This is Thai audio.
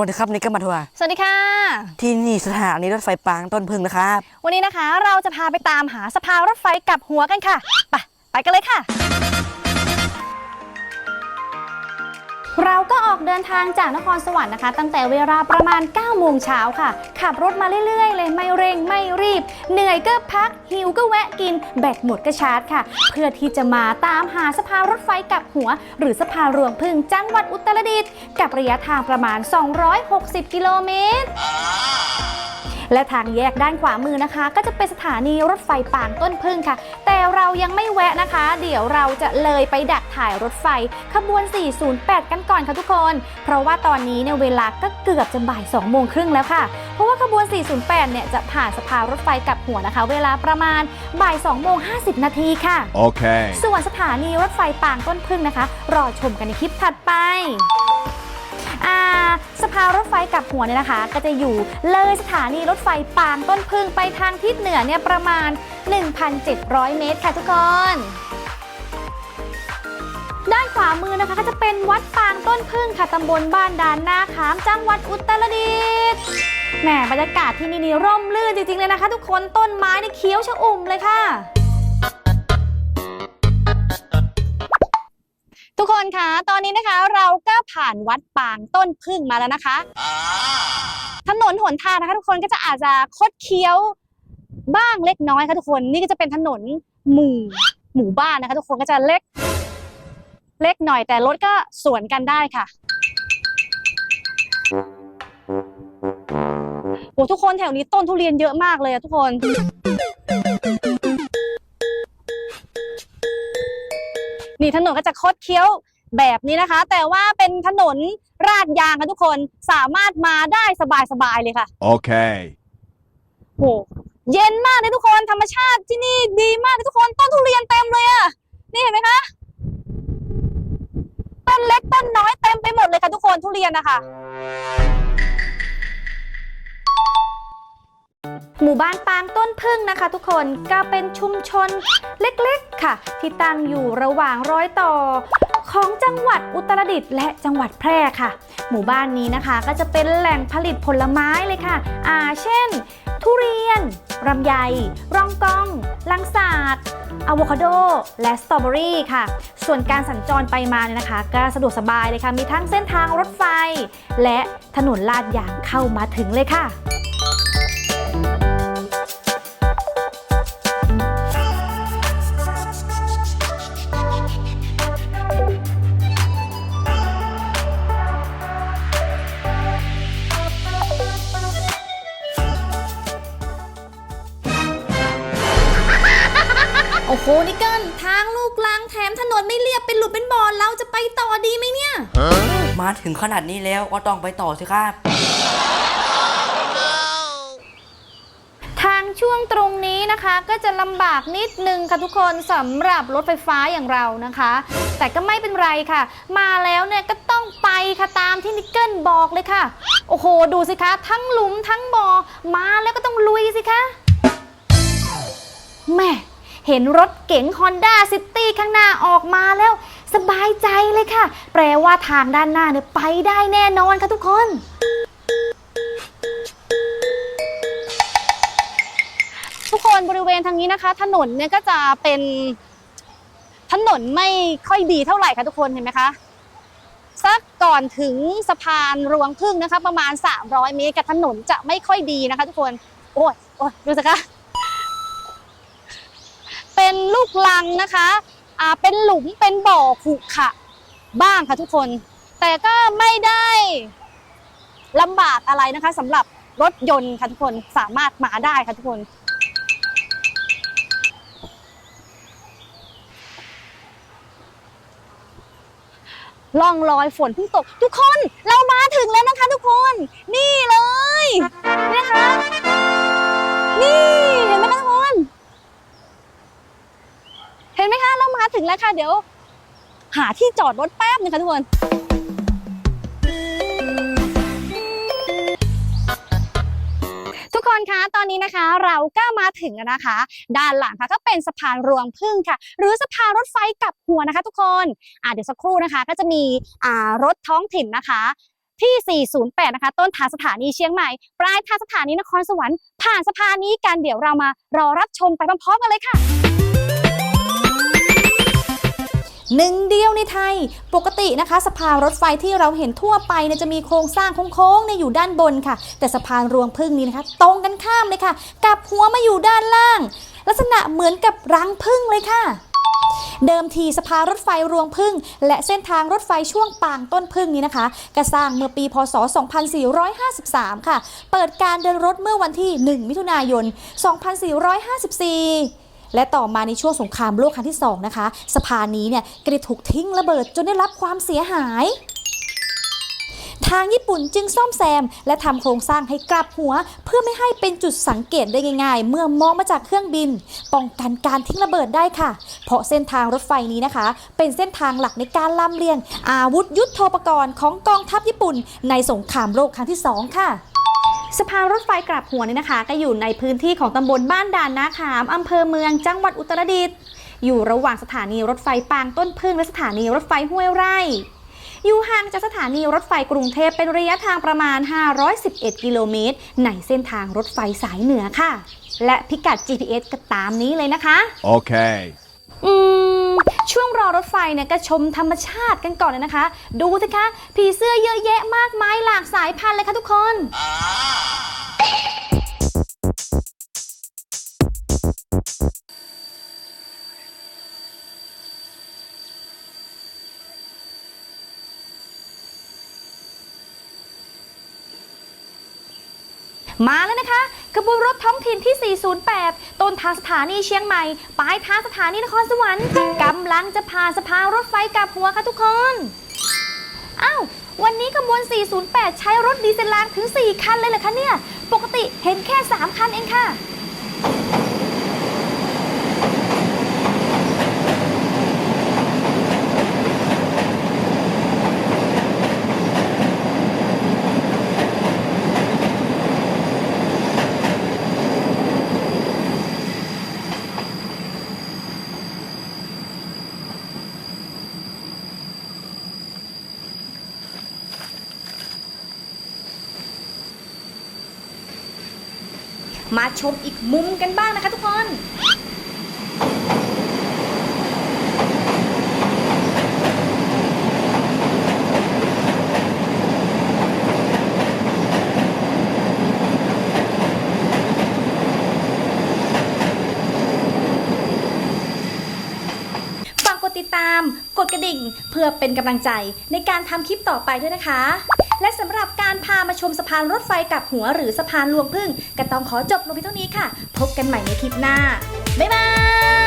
วัสดีครับนี่ก็มาทัวร์สวัสดีค่ะ ที่นี่สถานีรถไฟปางต้นพึ่งนะครับวันนี้นะคะเราจะพาไปตามหาสภารถไฟกลับหัวกันค่ะ ไปไปกันเลยค่ะ เราก็ออกเดินทางจากนครสวรรค์นะคะ ตั้งแต่เวลาประมาณ 9 โมงเช้าค่ะ ขับรถมาเรื่อยๆ เลยไม่เร่งไม่รีบ เหนื่อยก็พัก หิวก็แวะกิน แบตหมดก็ชาร์จค่ะ เพื่อที่จะมาตามหาสภารถไฟกลับหัว หรือสภารวงพึ่งจังหวัดอุตรดิตถ์กับระยะทางประมาณ 260 กิโลเมตร และทางแยกด้านขวามือนะคะ ก็จะเป็นสถานีรถไฟปางต้นพึ่งค่ะ แต่เรายังไม่แวะนะคะ เดี๋ยวเราจะเลยไปดักถ่ายรถไฟขบวน 408 กันก่อนค่ะทุกคน เพราะว่าตอนนี้เนี่ยเวลาก็เกือบจะบ่าย2โมงครึ่งแล้วค่ะ เพราะว่าขบวน 408 เนี่ยจะผ่านสภารถไฟกลับหัวนะคะ เวลาประมาณบ่าย2โมง50 นาทีค่ะ Okay. ส่วนสถานีรถไฟปางต้นพึ่งนะคะ รอชมกันในคลิปถัดไป อ่าสภารถไฟ กลับหัวเนี่ยนะคะ ก็จะอยู่เลยสถานีรถไฟปางต้นพึ่งไปทางทิศเหนือเนี่ยประมาณ 1,700 เมตรค่ะทุกคนด้านขวามือนะคะก็จะเป็นวัดปางต้นพึ่งค่ะตำบลบ้านดานนาขามจังหวัดอุตรดิตถ์แหมบรรยากาศที่นี่นี่ร่มรื่นจริงๆเลยนะคะ ทุกคนต้นไม้นี่เขียวชอุ่มเลยค่ะ นคะตอนนี้นะคะเราก็ผ่านวัดปางต้นพึ่งมาแล้วนะคะ ถนนหนทางนะคะทุกคนก็จะอาจจะคดเคี้ยวบ้างเล็กน้อยค่ะทุกคนนี่ก็จะเป็นถนนหมู่หมู่บ้านนะคะ ทุกคนก็จะเล็ก เล็กหน่อยแต่รถก็สวนกันได้ค่ะโอ้ทุกคนแถวนี้ต้นทุเรียนเยอะมากเลยอะทุกคนนี่ถนนก็จะคดเคี้ยว แบบนี้นะคะ แต่ว่าเป็นถนนราดยางค่ะทุกคนสามารถมาได้สบายๆเลยค่ะ Okay. โหเย็นมากเลยทุกคนธรรมชาติที่นี่ดีมากเลยทุกคนต้นทุเรียนเต็มเลยอะนี่เห็นไหมคะต้นเล็กต้นน้อยเต็มไปหมดเลยค่ะทุกคนทุเรียนนะคะ หมู่บ้านปางต้นพึ่งนะคะทุกคนก็เป็นชุมชนเล็กๆค่ะ ที่ตั้งอยู่ระหว่างร้อยต่อ ของจังหวัดอุตรดิตถ์และจังหวัดแพร่ค่ะ หมู่บ้านนี้นะคะก็จะเป็นแหล่งผลิตผลไม้เลยค่ะ อ่า เช่น ทุเรียนลำไยรองกองลังสาดอะโวคาโด และสตรอเบอรี่ค่ะ ส่วนการสัญจรไปมาเนี่ยนะคะ ก็สะดวกสบายเลยค่ะ มีทั้งเส้นทางรถไฟ และถนนลาดยางเข้ามาถึงเลยค่ะ รียบเป็นหลุมเป็นบ่อเราจะไปต่อดีไหมเนี่ย มาถึงขนาดนี้แล้วก็ต้องไปต่อสิครับ ทางช่วงตรงนี้นะคะก็จะลำบากนิดนึงค่ะทุกคนสำหรับรถไฟฟ้าอย่างเรานะคะ แต่ก็ไม่เป็นไรค่ะ มาแล้วเนี่ยก็ต้องไปค่ะตามที่นิกเกิลบอกเลยค่ะ โอ้โห ดูสิคะ ทั้งหลุมทั้งบ่อมาแล้วก็ต้องลุยสิคะแม่เห็นรถเก๋ง Honda City ข้างหน้าออกมาแล้ว สบายใจเลยค่ะ แปลว่าทางด้านหน้าเนี่ยไปได้แน่นอนค่ะทุกคน ทุกคนบริเวณทางนี้นะคะ ถนนเนี่ยก็จะเป็นถนนไม่ค่อยดีเท่าไหร่ค่ะทุกคนเห็นไหมคะสักก่อนถึงสะพานรวงพึ่งนะคะ ประมาณ 300 เมตรกับถนนจะไม่ค่อยดีนะคะ ทุกคนโอ้ยโอ้ยดูสิคะเป็นลูกลังนะคะ อ่าเป็นหลุมเป็นบ่อขุขะบ้างค่ะทุกคน แต่ก็ไม่ได้ลำบากอะไรนะคะสำหรับรถยนต์ค่ะทุกคนสามารถมาได้ค่ะทุกคน ล่องรอยฝนเพิ่งตก ทุกคนเรามาถึงแล้วนะคะทุกคน นี่เลย ค่ะ เดี๋ยว หาที่จอดรถแป๊บนึงค่ะทุกคนทุกคนคะตอนนี้นะคะเราก็มาถึงแล้วนะคะ ด้านหลังค่ะก็เป็นสะพานรวงพึ่งค่ะ หรือสะพานรถไฟกลับหัวนะคะ ทุกคนอ่าเดี๋ยวสักครู่นะคะ ก็จะมีอ่ารถท้องถิ่นนะคะที่ 408 นะคะ ต้นทางสถานีเชียงใหม่ ปลายทางสถานีนครสวรรค์ ผ่านสะพานนี้กัน เดี๋ยวเรามารอรับชมไปพร้อมๆกันเลยค่ะ หนึ่งเดียวในไทย ปกตินะคะ สะพานรถไฟที่เราเห็นทั่วไปเนี่ยจะมีโครงสร้างโค้งๆเนี่ยอยู่ด้านบนค่ะ แต่สะพานรวงพึ่งนี้นะคะ ตรงกันข้ามเลยค่ะกลับหัวมาอยู่ด้านล่าง ลักษณะเหมือนกับรังพึ่งเลยค่ะเดิมทีสะพานรถไฟรวงพึ่ง และเส้นทางรถไฟช่วงปางต้นพึ่งนี้นะคะก็สร้างเมื่อปีพศ 2453 ค่ะ เปิดการเดินรถเมื่อวันที่ 1 มิถุนายน 2454 และต่อมาในช่วงสงครามโลกครั้งที่ 2 นะคะ สะพานนี้เนี่ยก็ได้ถูกทิ้งระเบิดจนได้รับความเสียหาย ทางญี่ปุ่นจึงซ่อมแซม และทำโครงสร้างให้กลับหัว เพื่อไม่ให้เป็นจุดสังเกตได้ง่าย ๆ เมื่อมองมาจากเครื่องบิน ป้องกันการทิ้งระเบิดได้ค่ะ เพราะเส้นทางรถไฟนี้นะคะ เป็นเส้นทางหลักในการลำเลียง อาวุธยุทโธปกรณ์ของกองทัพญี่ปุ่น ในสงครามโลกครั้งที่ 2 ค่ะ สะพานรถไฟกลับหัวนี่นะคะ ก็อยู่ในพื้นที่ของตำบลบ้านด่านนาขามอำเภอเมืองจังหวัดอุตรดิตถ์อยู่ระหว่างสถานีรถไฟปางต้นพึ่งและสถานีรถไฟห้วยไร่ อยู่ห่างจากสถานีรถไฟกรุงเทพเป็นระยะทางประมาณ 511 กิโลเมตร ในเส้นทางรถไฟสายเหนือค่ะ และพิกัด GPS ก็ตามนี้เลยนะคะ Okay. อืม ช่วงรอรถไฟเนี่ยก็ชมธรรมชาติกันก่อนเลยนะคะ ดูสิคะ ผีเสื้อเยอะแยะมากมายหลากสายพันธุ์เลยค่ะทุกคนมาแล้วนะคะ ขบวนรถท้องถิ่นที่ 408 ต้นทางสถานีเชียงใหม่ ปลายทางสถานีนครสวรรค์กำลังจะผ่านสะพานรถไฟกลับหัวค่ะทุกคนอ้าววันนี้ขบวน 408 ใช้รถดีเซลรางถึง 4 คันเลยเหรอคะเนี่ย ปกติเห็นแค่ 3 คันเองค่ะ มาชมอีกมุมกันบ้างนะคะทุกคนฝากกดติดตาม กดกระดิ่ง เพื่อเป็นกำลังใจในการทำคลิปต่อไปด้วยนะคะ และสำหรับการพามาชมสะพานรถไฟกับหัวหรือสะพานลวงพึ่งก็ต้องขอจบลงเพียงเท่านี้ค่ะ พบกันใหม่ในคลิปหน้า บ๊ายบาย